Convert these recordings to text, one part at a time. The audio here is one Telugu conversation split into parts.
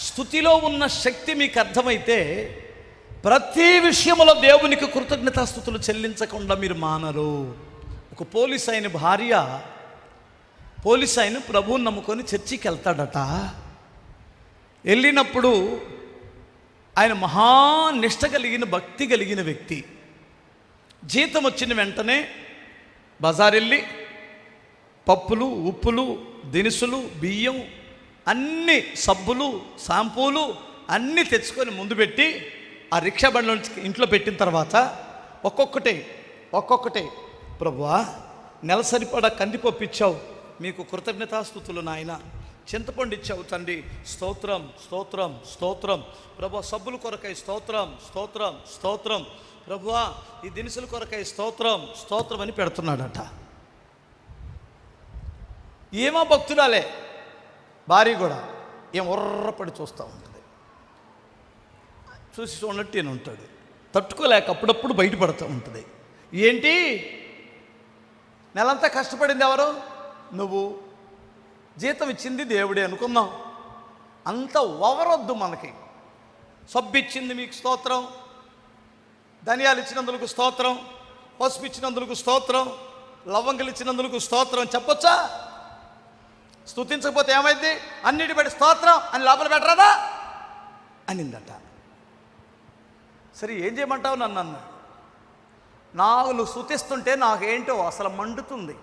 స్థుతిలో ఉన్న శక్తి మీకు అర్థమైతే ప్రతి విషయంలో దేవునికి కృతజ్ఞతాస్థుతులు చెల్లించకుండా మీరు మానరు. ఒక పోలీస్ అయిన భార్య పోలీస్ ఆయన ప్రభువుని నమ్ముకొని చర్చికి వెళ్తాడట. వెళ్ళినప్పుడు ఆయన మహానిష్ట కలిగిన భక్తి కలిగిన వ్యక్తి. జీతం వచ్చిన వెంటనే బజార్ వెళ్ళి పప్పులు ఉప్పులు దినుసులు బియ్యం అన్ని సబ్బులు షాంపూలు అన్నీ తెచ్చుకొని ముందు పెట్టి ఆ రిక్షా బండ్ల ఇంట్లో పెట్టిన తర్వాత ఒక్కొక్కటే ఒక్కొక్కటే. ప్రభువా నెల సరిపడా కందిపప్పు ఇచ్చావు. మీకు కృతజ్ఞతాస్థుతులు నాయన. చింతపండు ఇచ్చావు తండ్రి. స్తోత్రం స్తోత్రం స్తోత్రం. ప్రభు సబ్బుల కొరకై స్తోత్రం స్తోత్రం స్తోత్రం. ప్రభువా ఈ దినుసుల కొరకై స్తోత్రం స్తోత్రం అని పెడుతున్నాడట. ఏమో భక్తురాలే. భార్య కూడా ఏం ఉర్రపడి చూస్తూ ఉంటుంది. చూసి చూడనట్టు ఈయన ఉంటాడు. తట్టుకోలేక అప్పుడప్పుడు బయటపడుతూ ఉంటుంది. ఏంటి? నెలంతా కష్టపడింది ఎవరు? నువ్వు. జీతం ఇచ్చింది దేవుడే అనుకుందాం. అంత ఓవరొద్దు మనకి. సబ్బిచ్చింది మీకు స్తోత్రం. ధనియాలు ఇచ్చినందుకు స్తోత్రం. పసుపు ఇచ్చినందుకు స్తోత్రం. లవంగలు ఇచ్చినందుకు స్తోత్రం. చెప్పొచ్చా? స్తుతించకపోతే ఏమైంది? అన్నిటి బట్టి స్తోత్రం అని లోపల పెట్టరాదా? అనిందట. సరే ఏం చేయమంటావు నన్ను అన్నాడు నాకు నువ్వు నాకేంటో అసలు మండుతుంది.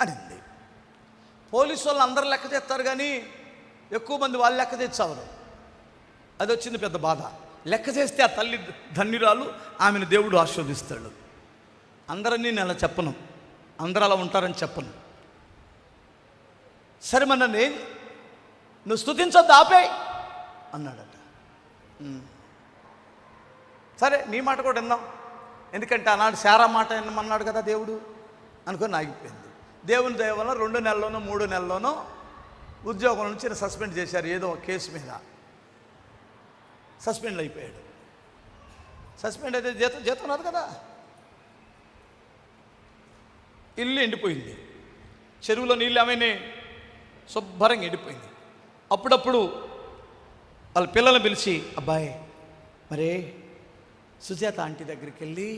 అనింది. పోలీసు వాళ్ళు అందరు లెక్క చేస్తారు కానీ ఎక్కువ మంది వాళ్ళు లెక్క తెచ్చారు అది వచ్చింది పెద్ద బాధ. లెక్క చేస్తే ఆ తల్లి ధన్యురాలు ఆమెను దేవుడు ఆస్వాదిస్తాడు అందరినీ నేను అలా చెప్పను. అందరూ అలా ఉంటారని చెప్పను. సరే మన నేను నువ్వు స్థుతించొద్దు ఆపే అన్నాడట. సరే నీ మాట కూడా విందాం. ఎందుకంటే ఆనాడు శారా మాట వినమన్నాడు కదా దేవుడు. అనుకొని ఆగిపోయింది. దేవుని దయ వల్ల రెండు నెలల్లోనో మూడు నెలల్లోనో ఉద్యోగం నుంచి సస్పెండ్ చేశారు ఏదో కేసు మీద. సస్పెండ్ అయిపోయాడు. సస్పెండ్ అయితే జీతం జీతం రాదు కదా. ఇల్లు ఎండిపోయింది. చెరువులో నీళ్ళు ఏమైనా శుభ్రంగా ఎండిపోయింది. అప్పుడప్పుడు వాళ్ళ పిల్లల్ని పిలిచి అబ్బాయి మరే సుజాత ఆంటీ దగ్గరికి వెళ్ళి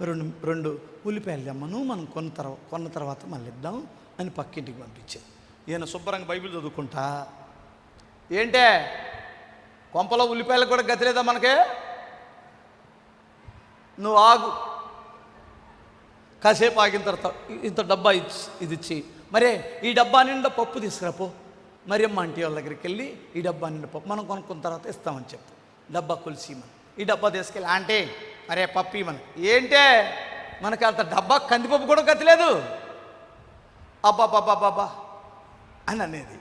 రెండు రెండు ఉల్లిపాయలు తెమ్మను మనం కొన్న తర్వాత కొన్న తర్వాత మళ్ళీ ఇద్దాం అని పక్కింటికి పంపించాను ఈయన శుభ్రంగా బైబిల్ చదువుకుంటా ఏంటే కొంపలో ఉల్లిపాయలు కూడా గతిలేదా మనకే? నువ్వు ఆగు. కాసేపు ఆగిన తర్వాత ఇంత డబ్బా ఇచ్చి ఇది ఇచ్చి మరే ఈ డబ్బా నిండా పప్పు తీసుకురాపో. మరి అమ్మ ఆంటీ వాళ్ళ దగ్గరికి వెళ్ళి ఈ డబ్బా నిండా పప్పు మనం కొనుక్కున్న తర్వాత ఇస్తామని చెప్పు డబ్బా కొలిసి మనం ఈ డబ్బా తీసుకెళ్ళి ఆంటీ మరే పప్పు ఇవ్వను ఏంటే? మనకి అంత డబ్బా కందిపప్పు కూడా గతిలేదు అబ్బాబ్బాబ్బాబ్బా అని అనేది.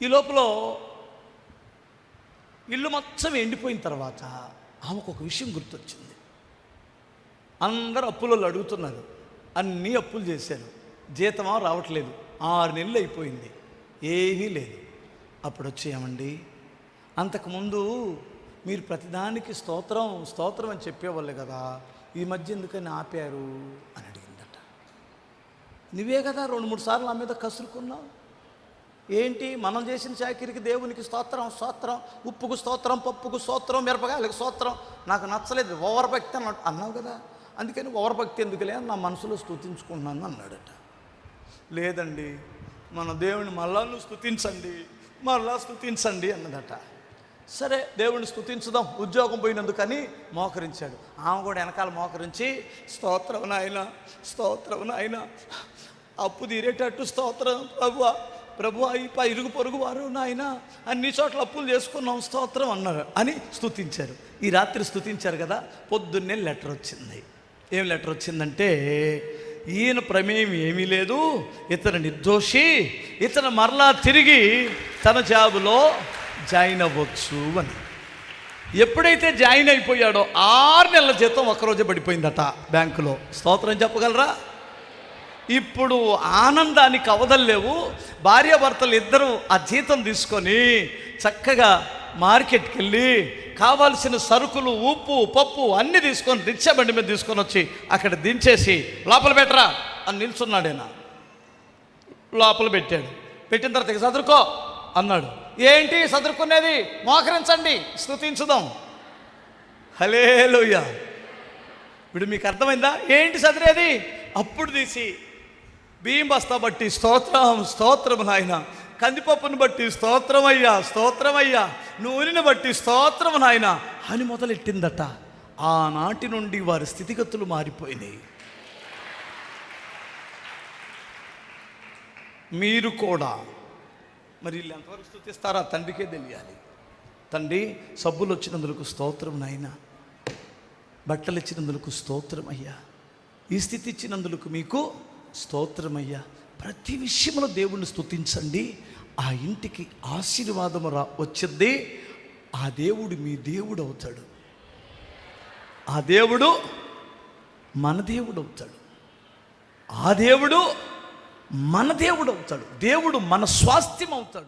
ఈ లోపల ఇల్లు మొత్తం ఎండిపోయిన తర్వాత ఆమెకు ఒక విషయం గుర్తొచ్చింది. అందరు అప్పులలో అడుగుతున్నారు అన్నీ అప్పులు చేశారు జీతమా రావట్లేదు ఆరు నెలలు అయిపోయింది ఏమీ లేదు. అప్పుడు వచ్చేయమండి అంతకుముందు మీరు ప్రతిదానికి స్తోత్రం స్తోత్రం అని చెప్పేవాళ్ళు కదా ఈ మధ్య ఎందుకని ఆపారు? అని అడిగిందట. నువ్వే కదా రెండు మూడు సార్లు నా మీద కసురుకున్నావు? ఏంటి? మనం చేసిన చాకిరికి దేవునికి స్తోత్రం స్తోత్రం ఉప్పుకు స్తోత్రం పప్పుకు స్తోత్రం మిరపకాయలకు స్తోత్రం. నాకు నచ్చలేదు. ఓవర్ భక్తి అన్న అన్నావు కదా? అందుకని ఓవర్ భక్తి ఎందుకులే అని నా మనసులో స్తుతించుకున్నాను అన్నాడట. లేదండి. మన దేవుని మళ్ళా నువ్వు స్తుతించండి. మళ్ళా స్థుతించండి అన్నదట. సరే దేవుని స్థుతించుదాం ఉద్యోగం పోయినందుకని మోకరించాడు. ఆమె కూడా వెనకాల మోకరించి స్తోత్రం నాయన స్తోత్రం నాయన. అప్పు తీరేటట్టు స్తోత్రం ప్రభు. ప్రభు అయిపో ఇరుగు పొరుగు వారు నాయన అన్ని చోట్ల అప్పులు చేసుకున్నాం స్తోత్రం అన్నారు అని స్తుతించారు. ఈ రాత్రి స్తుతించారు కదా పొద్దున్నే లెటర్ వచ్చింది. ఏం లెటర్ వచ్చిందంటే ఈయన ప్రమేయం ఏమీ లేదు ఇతను నిర్దోషి ఇతను మరలా తిరిగి తన జాబులో జాయిన్ అవ్వచ్చు అని. ఎప్పుడైతే జాయిన్ అయిపోయాడో ఆరు నెలల జీతం ఒక్కరోజే పడిపోయిందట బ్యాంకులో. స్తోత్రం చెప్పగలరా? ఇప్పుడు ఆనందానికి అవదల్లేవు భార్యాభర్తలు ఇద్దరు ఆ జీతం తీసుకొని చక్కగా మార్కెట్కి వెళ్ళి కావాల్సిన సరుకులు ఉప్పు పప్పు అన్ని తీసుకొని రిక్షా బండి మీద తీసుకొని వచ్చి అక్కడ దించేసి లోపల పెట్టరా అని నిల్చున్నాడేనా లోపల పెట్టాడు. పెట్టిన తర్వాత "ఇక చదువుకో అన్నాడు. ఏంటి చదువుకునేది మోకరించండి హలే హలేలుయ్య ఇప్పుడు మీకు అర్థమైందా? ఏంటి చదివేది అప్పుడు తీసి బియ్యం బస్తా బట్టి స్తోత్రం స్తోత్రం నాయన. కందిపప్పును బట్టి స్తోత్రమయ్యా స్తోత్రమయ్యా. నూనెను బట్టి స్తోత్రం నాయన. అని మొదలెట్టిందట. ఆనాటి నుండి వారి స్థితిగతులు మారిపోయినాయి. మీరు కూడా. మరి వీళ్ళు ఎంతవరకు స్థుతిస్తారా తండ్రికే తెలియాలి. తండ్రి సబ్బులు వచ్చినందుకు స్తోత్రం నాయన. బట్టలు ఇచ్చినందుకు స్తోత్రం అయ్యా ఈ స్థితి ఇచ్చినందుకు మీకు స్తోత్రమయ్యా. ప్రతి విషయంలో దేవుణ్ణి స్తుతించండి. ఆ ఇంటికి ఆశీర్వాదము రా వచ్చింది. ఆ దేవుడు మీ దేవుడు అవుతాడు. ఆ దేవుడు మన దేవుడు అవుతాడు. ఆ దేవుడు మన దేవుడు అవుతాడు. దేవుడు మన స్వాస్థ్యం అవుతాడు.